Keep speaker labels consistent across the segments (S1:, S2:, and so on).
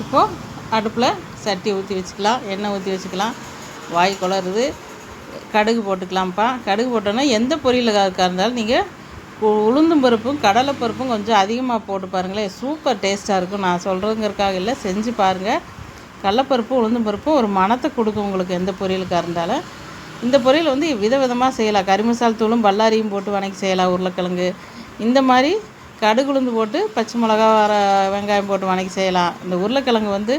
S1: இப்போது அடுப்பில் சட்டி ஊற்றி வச்சுக்கலாம் எண்ணெய் ஊற்றி வச்சுக்கலாம். வாய் குளருது கடுகு போட்டுக்கலாம்ப்பா. கடுகு போட்டோன்னா எந்த பொரியலுக்காக இருந்தாலும் நீங்கள் உளுந்தும் பருப்பும் கடலை பருப்பும் கொஞ்சம் அதிகமாக போட்டு பாருங்களேன். சூப்பர் டேஸ்ட்டாக இருக்கும். நான் சொல்கிறதுங்கிறக்காக இல்லை செஞ்சு பாருங்கள் கடலப்பருப்பு உளுந்தும் பருப்பும் ஒரு மணத்தை கொடுக்கும் உங்களுக்கு எந்த பொரியலுக்காக இருந்தாலும். இந்த பொரியல் வந்து விதவிதமாக செய்யலாம். கறி மசால் தூளும் பல்லாரியும் போட்டு வணக்கி செய்யலாம் உருளைக்கிழங்கு. இந்த மாதிரி கடுகு உளுந்து போட்டு பச்சை மிளகா வர வெங்காயம் போட்டு வணக்கி செய்யலாம். இந்த உருளைக்கிழங்கு வந்து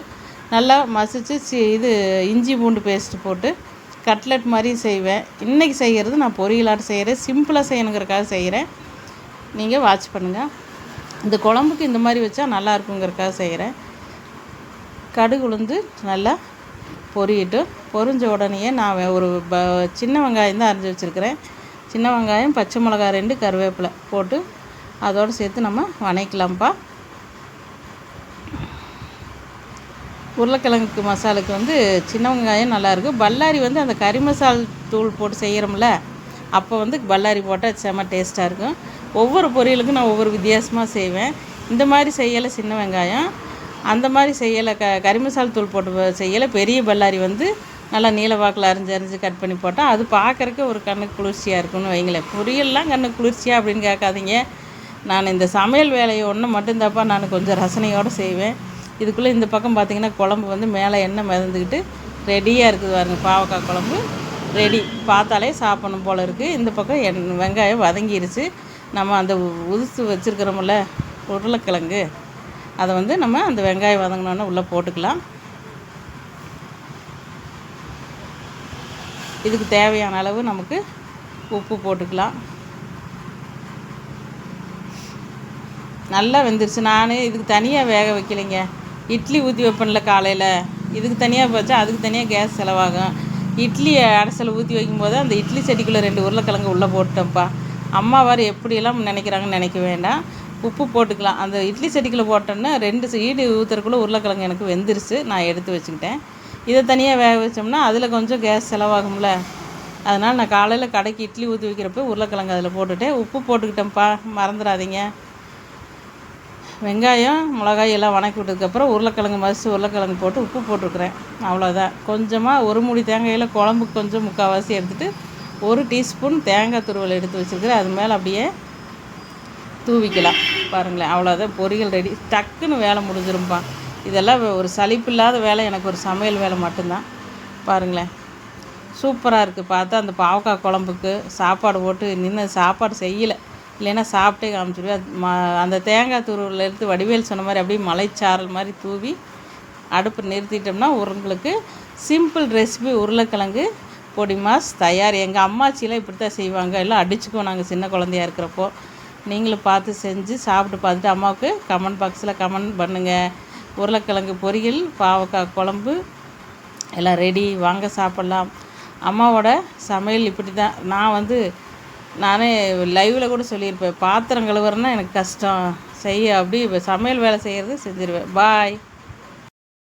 S1: நல்லா மசித்து சி இது இஞ்சி பூண்டு பேஸ்ட்டு போட்டு கட்லெட் மாதிரி செய்வேன். இன்றைக்கி செய்கிறது நான் பொரியலாட்டு செய்கிறேன் சிம்பிளாக செய்யணுங்கிறக்காக செய்கிறேன் நீங்கள் வாட்ச் பண்ணுங்கள் இந்த குழம்புக்கு இந்த மாதிரி வச்சா நல்லா இருக்குங்கிறக்காக செய்கிறேன் கடுகு உளுந்து நல்லா பொரியிட்டு பொரிஞ்ச உடனேயே நான் ஒரு ப சின்ன வெங்காயம் தான் அரிஞ்சு வச்சுருக்கிறேன். சின்ன வெங்காயம் பச்சை மிளகா ரெண்டு கருவேப்பிலை போட்டு அதோடு சேர்த்து நம்ம வணக்கலாம்ப்பா. உருளைக்கிழங்குக்கு மசாலுக்கு வந்து சின்ன வெங்காயம் நல்லாயிருக்கு பல்லாரி வந்து அந்த கறி மசால் தூள் போட்டு செய்கிறோம்ல அப்போ வந்து பல்லாரி போட்டால் செம்ம டேஸ்ட்டாக இருக்கும். ஒவ்வொரு பொரியலுக்கும் நான் ஒவ்வொரு வித்தியாசமாக செய்வேன். இந்த மாதிரி செய்யலை சின்ன வெங்காயம். அந்த மாதிரி செய்யலை க கறி மசால் தூள் போட்டு செய்யலை. பெரிய பல்லாரி வந்து நல்லா நீல வாக்கில் அரிஞ்சு அரிஞ்சு கட் பண்ணி போட்டால் அது பார்க்குறக்கு ஒரு கண்ணுக்கு குளிர்ச்சியாக இருக்கும்னு வைங்களேன். பொரியல்லாம் கண்ணுக்கு குளிர்ச்சியாக அப்படின்னு கேட்காதீங்க. நான் இந்த சமையல் வேலையை ஒன்று மட்டும்தாப்பா நான் கொஞ்சம் ரசனையோடு செய்வேன். இதுக்குள்ளே இந்த பக்கம் பார்த்திங்கன்னா குழம்பு வந்து மேலே எண்ணெய் மிதந்துக்கிட்டு ரெடியாக இருக்குது பாருங்க. பாவக்காய் குழம்பு ரெடி பார்த்தாலே சாப்பிடணும் போல் இருக்குது இந்த பக்கம் என் வெங்காயம் வதங்கிருச்சு. நம்ம அந்த உ- வச்சுருக்கிறோம்ல உருளைக்கிழங்கு. அதை வந்து நம்ம அந்த வெங்காயம் வதங்கினோன்னே உள்ளே போட்டுக்கலாம். இதுக்கு தேவையான அளவு நமக்கு உப்பு போட்டுக்கலாம். நல்லா வெந்துருச்சு. நான் இதுக்கு தனியாக வேக வைக்கலைங்க. இட்லி ஊற்றி வைப்பேன்ல காலையில். இதுக்கு தனியாக போச்சா அதுக்கு தனியாக கேஸ் செலவாகும். இட்லி அடைசல் ஊற்றி வைக்கும்போது அந்த இட்லி செடிக்குள்ளே ரெண்டு உருளைக்கிழங்கு உள்ளே போட்டேன்ப்பா அம்மா வேறு எப்படியெல்லாம் நினைக்கிறாங்கன்னு நினைக்க வேண்டாம். உப்பு போட்டுக்கலாம். அந்த இட்லி செடிக்குள்ளே போட்டோன்னா ரெண்டு ஈடு ஊற்றுறக்குள்ளே உருளைக்கிழங்கு எனக்கு வெந்துருச்சு. நான் எடுத்து வச்சுக்கிட்டேன். இதை தனியாக வேக வச்சோம்னா அதில் கொஞ்சம் கேஸ் செலவாகும்ல. அதனால் நான் காலையில் கடைக்கு இட்லி ஊற்றி வைக்கிறப்ப உருளைக்கிழங்கு அதில் போட்டுட்டேன். உப்பு போட்டுக்கிட்டேன்ப்பா. மறந்துடாதீங்க. வெங்காயம் மிளகாய் எல்லாம் வணக்கி விட்டதுக்கப்புறம் உருளைக்கிழங்கு மசிச்சு உருளைக்கிழங்கு போட்டு உப்பு போட்டிருக்குறேன். அவ்வளோதான் கொஞ்சமாக ஒரு மூடி தேங்காயில் குழம்புக்கு கொஞ்சம் முக்கால்வாசி எடுத்துகிட்டு ஒரு டீஸ்பூன் தேங்காய் துருவல் எடுத்து வச்சுருக்கிறேன். அது மேலே அப்படியே தூவிக்கலாம். பாருங்களேன் அவ்வளோதான் பொரியல் ரெடி. டக்குன்னு வேலை முடிஞ்சிரும்பா. இதெல்லாம் ஒரு ஒரு சலிப்பில்லாத வேலை எனக்கு ஒரு சமையல் வேலை மட்டும்தான். பாருங்களேன் சூப்பராக இருக்குது பார்த்தா அந்த பாவக்காய் குழம்புக்கு சாப்பாடு போட்டு நின்று சாப்பாடு செய்யலை. இல்லைன்னா சாப்பிட்டே காமிச்சிடுவேன் அது ம அந்த தேங்காய் துருவில் எடுத்து வடிவேல் சொன்ன மாதிரி அப்படியே மலைச்சாரல் மாதிரி தூவி அடுப்பு நிறுத்திட்டோம்னா உங்களுக்கு சிம்பிள் ரெசிபி உருளைக்கிழங்கு பொடி மாஸ் தயார். எங்கள் அம்மாச்சிலாம் இப்படி தான் செய்வாங்க. எல்லாம் அடிச்சுக்குவோம் நாங்கள் சின்ன குழந்தையா இருக்கிறப்போ. நீங்களும் பார்த்து செஞ்சு சாப்பிட்டு பார்த்துட்டு அம்மாவுக்கு கமெண்ட் பாக்ஸில் கமெண்ட் பண்ணுங்கள் உருளைக்கிழங்கு பொரியல் பாவக்காய் குழம்பு எல்லாம் ரெடி வாங்க சாப்பிட்லாம். அம்மாவோட சமையல் இப்படி தான் நான் வந்து நானே லைவில் கூட சொல்லியிருப்பேன். பாத்திரம் கழுவுறேன்னா எனக்கு கஷ்டம். செய்ய அப்படி சமையல் வேலை செய்கிறது செஞ்சிருவேன். பாய்